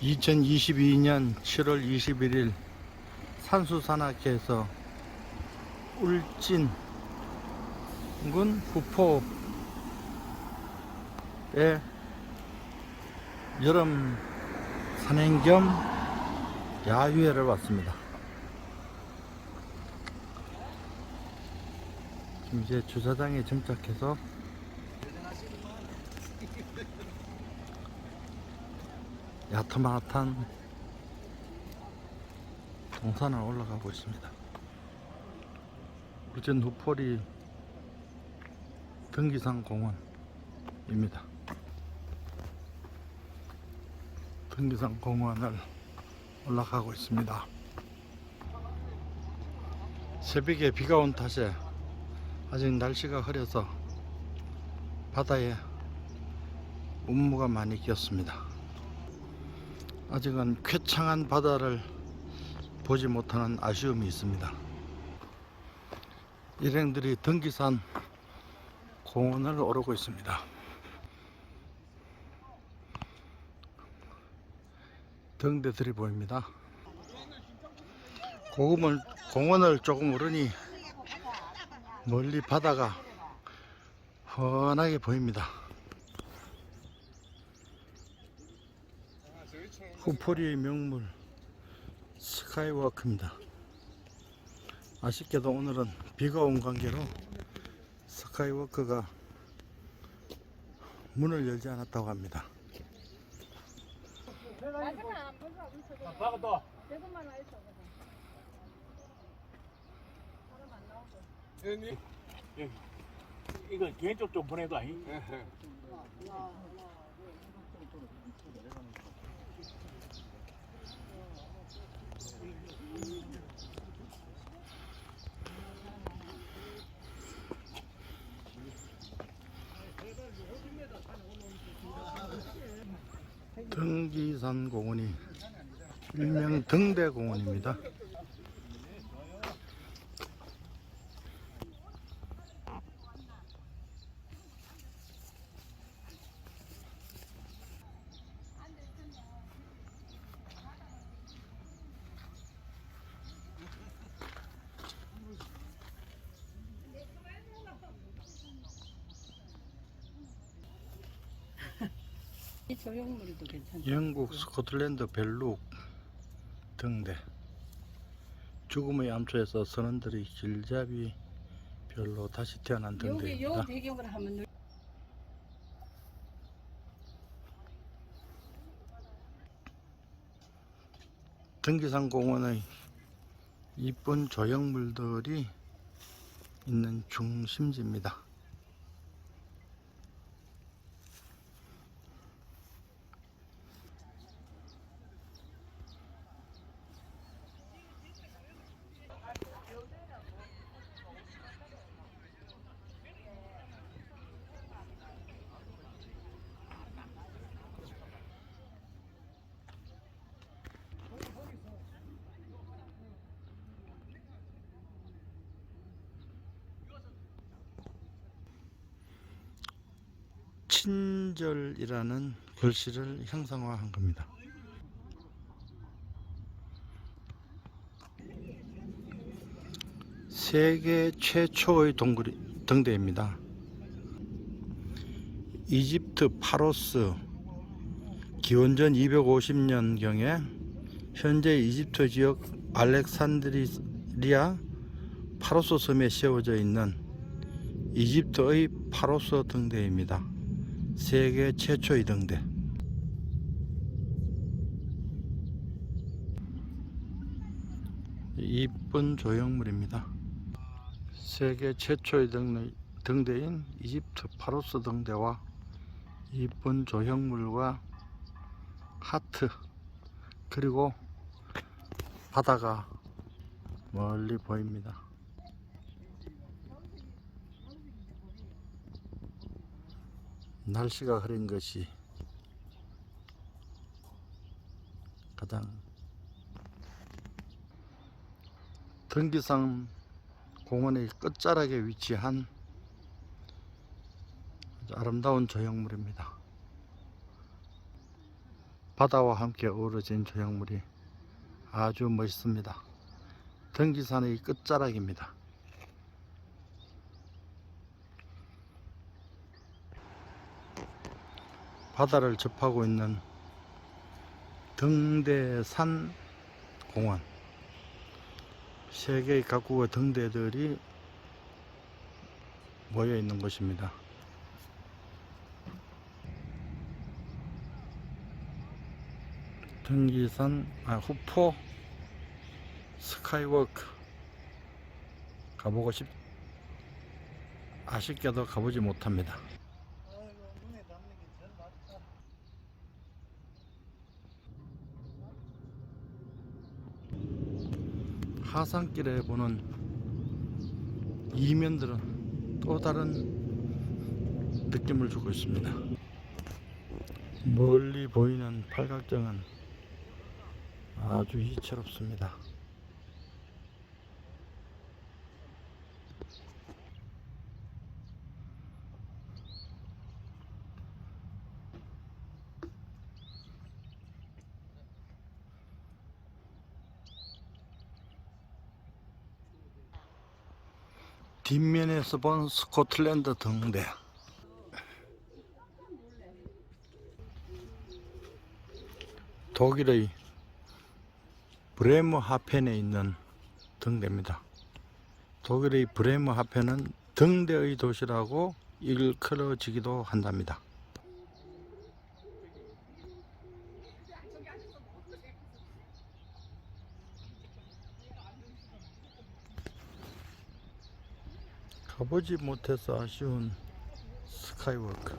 2022년 7월 21일 산수산악회에서 울진군 후포에 여름 산행 겸 야유회를 왔습니다. 지금 이제 주차장에 정착해서 야트마탄 동산을 올라가고 있습니다. 울진 후포리 등기산 공원입니다. 등기산 공원을 올라가고 있습니다. 새벽에 비가 온 탓에 아직 날씨가 흐려서 바다에 운무가 많이 끼었습니다. 아직은 쾌창한 바다를 보지 못하는 아쉬움이 있습니다. 일행들이 등기산 공원을 오르고 있습니다. 등대들이 보입니다. 고금을 공원을 조금 오르니 멀리 바다가 훤하게 보입니다. 후포리의 명물 스카이워크입니다. 아쉽게도 오늘은 비가 온 관계로 스카이워크가 문을 열지 않았다고 합니다. 이거 개인적 좀 보내도 아니? 등기산 공원이 일명 등대공원입니다. 이 조형물도 괜찮다. 영국 스코틀랜드 벨룩 등대 죽음의 암초에서 선원들이 길잡이 별로 다시 태어난 여기 등대입니다. 배경을 하면 눈- 등기산 공원의 이쁜 조형물들이 있는 중심지입니다. 친절이라는 글씨를 형상화한 겁니다. 세계 최초의 동굴이, 등대입니다. 이집트 파로스 기원전 250년경에 현재 이집트 지역 알렉산드리아 파로스 섬에 세워져 있는 이집트의 파로스 등대입니다. 세계 최초의 등대. 이쁜 조형물입니다. 세계 최초의 등대, 등대 인 이집트 파로스 등대와 이쁜 조형물과 하트 그리고 바다가 멀리 보입니다. 날씨가 흐린 것이 가장 등기산 공원의 끝자락에 위치한 아름다운 조형물입니다. 바다와 함께 어우러진 조형물이 아주 멋있습니다. 등기산의 끝자락입니다. 바다를 접하고 있는 등대산 공원. 세 개의 각국의 등대들이 모여 있는 곳입니다. 등기산 아, 후포 스카이워크 가보고 싶 아쉽게도 가보지 못합니다. 하산길에 보는 이면들은 또 다른 느낌을 주고 있습니다. 멀리 보이는 팔각정은 아주 희채롭습니다. 뒷면에서 본 스코틀랜드 등대 독일의 브레무 하펜에 있는 등대입니다. 독일의 브레무 하펜은 등대의 도시라고 일컬어지기도 한답니다. 가보지 못해서 아쉬운 스카이워크.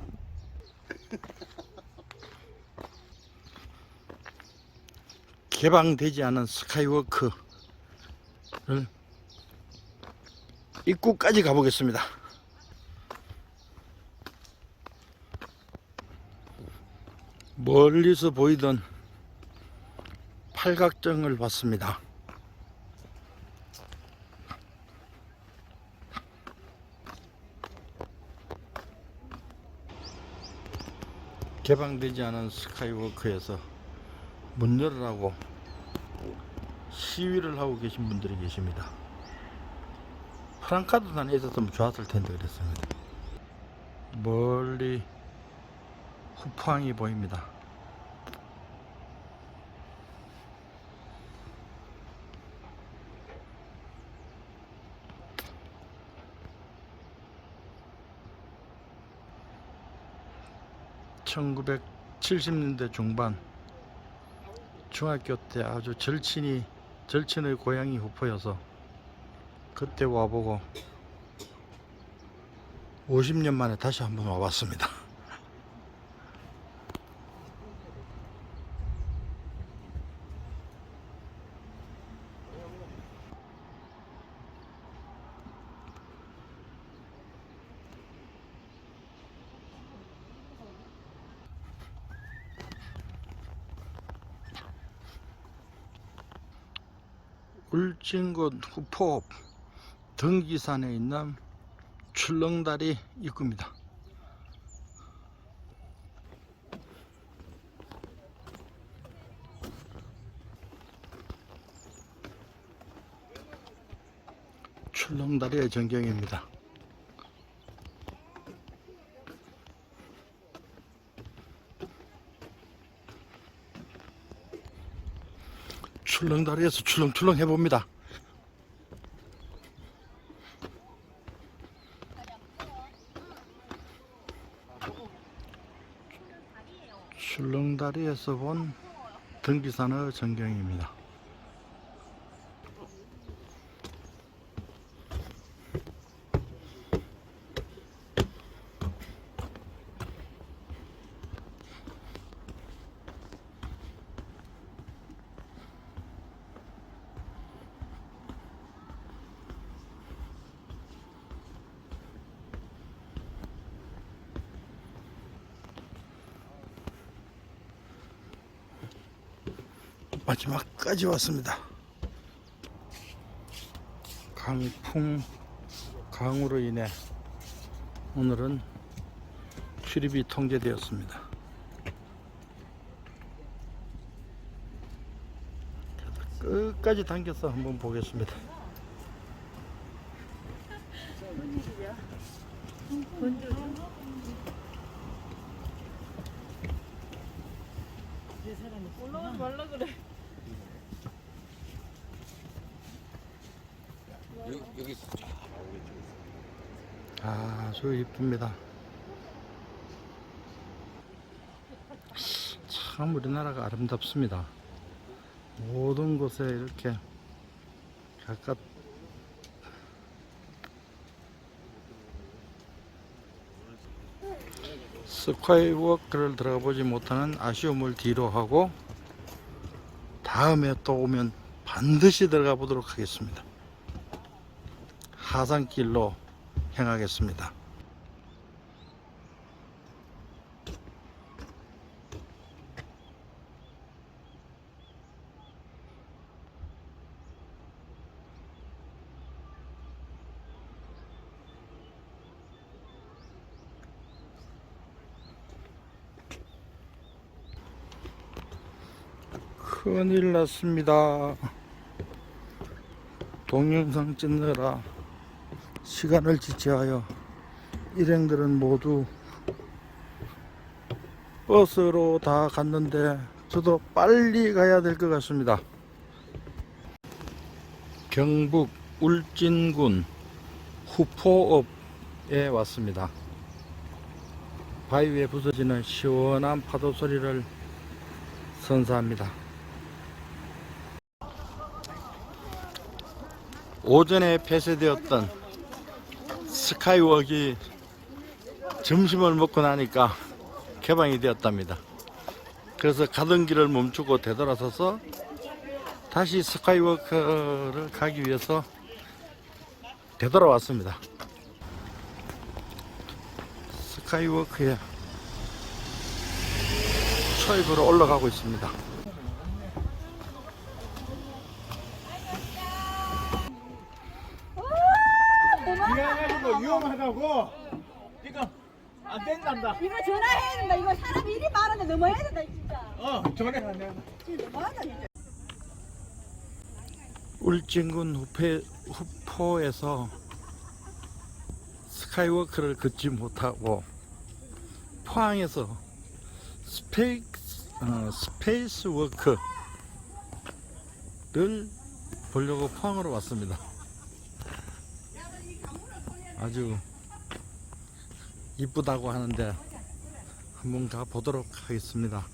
개방되지 않은 스카이워크를 입구까지 가보겠습니다. 멀리서 보이던 팔각정을 봤습니다. 개방되지 않은 스카이워크에서 문 열으라고 시위를 하고 계신 분들이 계십니다. 프랑카드단에 있었으면 좋았을 텐데 그랬습니다. 멀리 후포항이 보입니다. (1970년대) 중반 중학교 때 아주 절친이 절친의 고향이 후포여서 그때 와보고 50년 만에 다시 한번 와봤습니다. 울 진군 후포 등기산에 있는 출렁다리 입구입니다. 출렁다리의 전경입니다. 출렁다리에서 출렁출렁 해봅니다. 출렁다리에서 본 등기산의 전경입니다. 마지막까지 왔습니다. 강풍 강으로 인해 오늘은 출입이 통제되었습니다. 끝까지 당겨서 한번 보겠습니다. 이쁩니다. 참 우리나라가 아름답습니다. 모든 곳에 이렇게 각각 스카이워크를 들어가 보지 못하는 아쉬움을 뒤로 하고 다음에 또 오면 반드시 들어가 보도록 하겠습니다. 하산길로 향하겠습니다. 큰일 났습니다. 동영상 찍느라 시간을 지체하여 일행들은 모두 버스로 다 갔는데 저도 빨리 가야 될 것 같습니다. 경북 울진군 후포읍에 왔습니다. 바위 위에 부서지는 시원한 파도 소리를 선사합니다. 오전에 폐쇄되었던 스카이워크가 점심을 먹고 나니까 개방이 되었답니다. 그래서 가던 길을 멈추고 되돌아서서 다시 스카이워크를 가기 위해서 되돌아왔습니다. 스카이워크에 초입으로 올라가고 있습니다. 미안해가지고 위험하다고 지금 안 된단다. 이거 전화해야 된다. 이거 사람 일이 많은데 넘어야 된다 진짜. 어 전에 안 돼. 진짜 너무하다 진짜. 울진군 후페, 후포에서 스카이워크를 걷지 못하고 포항에서 스페이스, 어, 스페이스 워크를 보려고 포항으로 왔습니다. 아주 이쁘다고 하는데 한번 가 보도록 하겠습니다.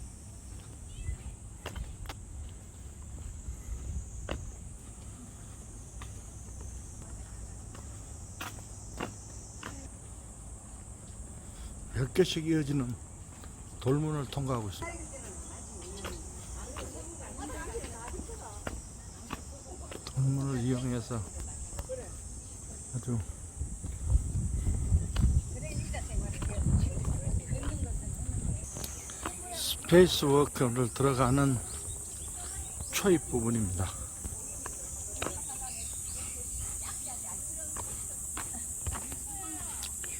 몇 개씩 이어지는 돌문을 통과하고 있습니다. 돌문을 이용해서 아주 스페이스 워크를 들어가는 초입 부분입니다.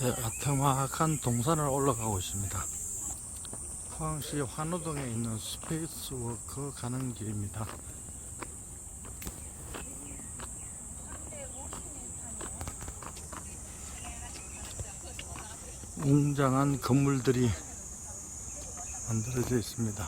예, 아트막한 동산을 올라가고 있습니다. 포항시 환호동에 있는 스페이스워크 가는 길입니다. 웅장한 건물들이 만들어져 있습니다.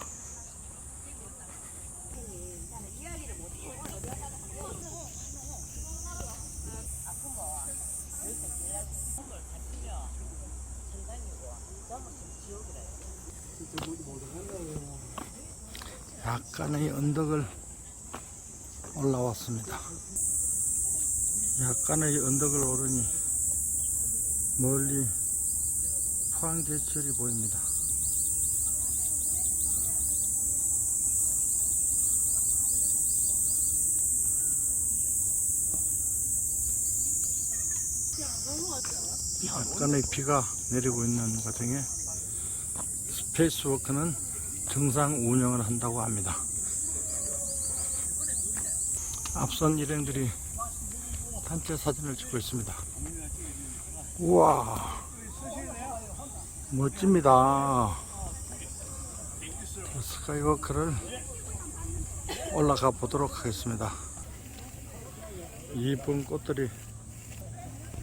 약간의 언덕을 올라왔습니다. 약간의 언덕을 오르니 멀리 포항제철이 보입니다. 약간의 비가 내리고 있는 과정에 스페이스워크는 정상 운영을 한다고 합니다. 앞선 일행들이 단체 사진을 찍고 있습니다. 우와, 멋집니다. 저 스카이워크를 올라가 보도록 하겠습니다. 이쁜 꽃들이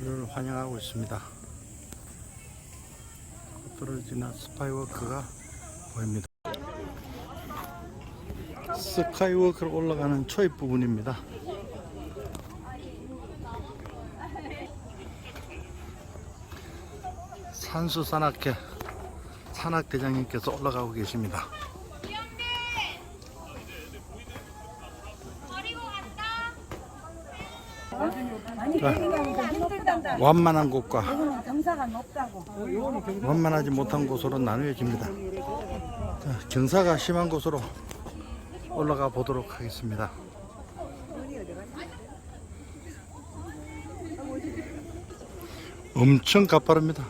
를 환영하고 있습니다. 꽃들을 지나 스카이워크가 보입니다. 스카이워크로 올라가는 초입 부분입니다. 산수 산악회 산악 대장님께서 올라가고 계십니다. 힘들단다. 완만한 곳과 완만하지 못한 곳으로 나누어집니다. 자, 경사가 심한 곳으로 올라가 보도록 하겠습니다. 엄청 가파릅니다.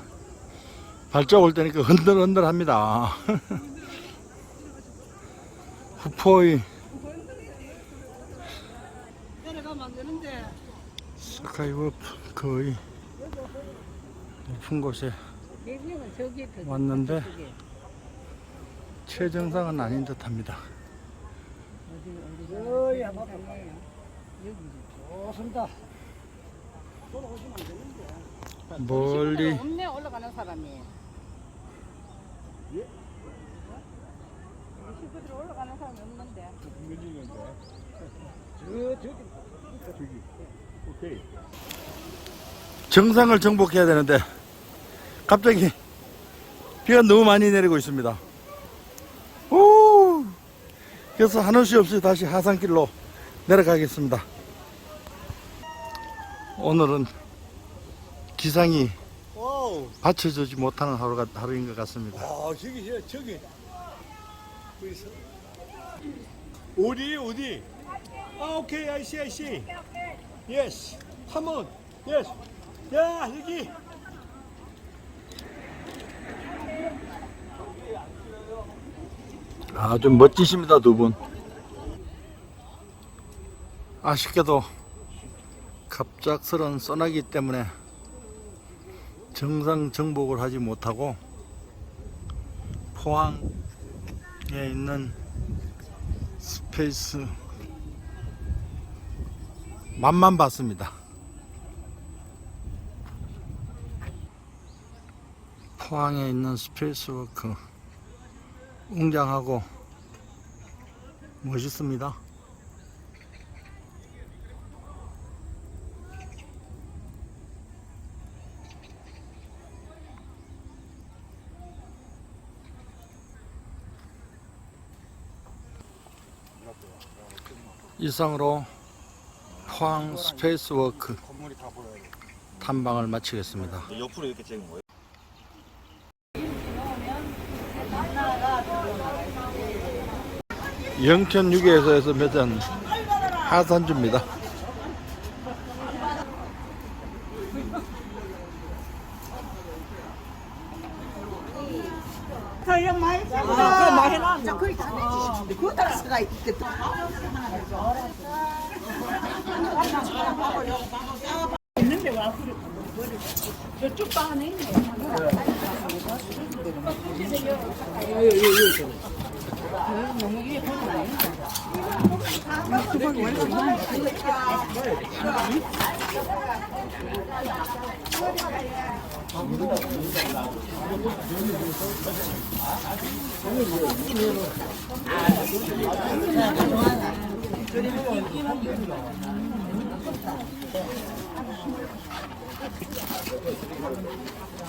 발자국 올 때니까 흔들흔들합니다. 후포이. 스카이워프 거의 높은 곳에 저기 왔는데 최정상은 아닌 듯 합니다. 한번 좋습니다. 멀리 없네 올라가는 사람이. 식구들 올라가는 사람이 없는데. 오케이. 정상을 정복해야 되는데 갑자기 비가 너무 많이 내리고 있습니다. 오! 그래서 한없이 없이 다시 하산길로 내려가겠습니다. 오늘은 기상이. 받쳐주지 못하는 하루가, 하루인 것 같습니다. 아 저기 저- 저기. 어디서? 어디 어디? 아 오케이 아이씨 아이씨. 예스. 한번 예스. 야 여기. 아주 멋지십니다, 두 분. 아쉽게도 갑작스런 소나기 때문에 정상 정복을 하지 못하고 포항에 있는 스페이스 맛만 봤습니다. 포항에 있는 스페이스워크 웅장하고 멋있습니다. 이상으로 포항 스페이스워크. 탐방을 마치겠습니다. 옆으로 이렇게 찍은 거예요? 영천 유계에서 매장 하산주입니다. 저형 많이 아, 그럼 많이 나. 저 거기 다 내지. 그거 따라 서가 있겠다. 있는데 와 그래. 저쪽 방 안에 있네. 그리고 이